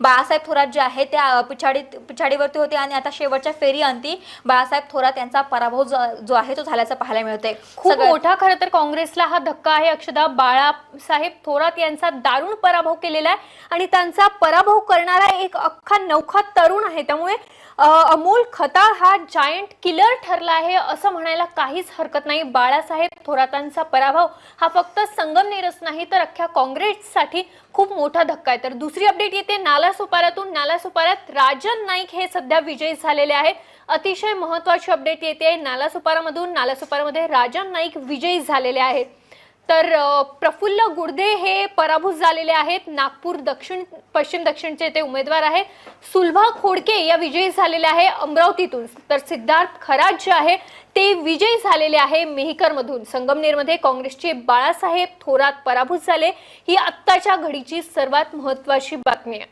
बाळासाहेब थोरात जे आहे ते अ, पिछाडी पिछाडीवरती होते आणि आता शेवटच्या फेरी अंती बाळासाहेब थोरात यांचा पराभव जो आहे तो झाल्याचं पाहायला मिळतंय. खूप मोठा खरं तर काँग्रेसला हा धक्का आहे. अक्षदा बाळासाहेब थोरात यांचा दारुण पराभव केलेला आहे आणि त्यांचा पराभव करणारा एक अख्खा नौखा तरुण आहे. त्यामुळे अमोल खताळ हा जायंट किलर ठरला आहे असं म्हणायला काहीच हरकत नाही. बाळासाहेब थोरातांचा पराभव हा फक्त संगमनेरच नाही तर अख्ख्या काँग्रेससाठी खूप मोठा धक्का आहे. तर दुसरी अपडेट येते. नाला सुपाऱ्यातून नाला सुपाऱ्यात राजन नाईक हे सध्या विजयी झालेले आहेत. अतिशय महत्वाची अपडेट येते. नालासुपारामधून नालासुपारामध्ये राजन नाईक विजयी झालेले आहेत. तर प्रफुल्ल गुडदे हे पराभूत झालेले आहेत. नागपूर दक्षिण पश्चिम दक्षिणचे ते उमेदवार आहेत सुलभा खोडके या विजयी झालेल्या आहे अमरावतीतून. तर सिद्धार्थ खरात जे आहे ते विजयी झालेले आहे मेहकरमधून. संगमनेरमध्ये काँग्रेसचे बाळासाहेब थोरात पराभूत झाले. ही आत्ताच्या घडीची सर्वात महत्वाची बातमी आहे.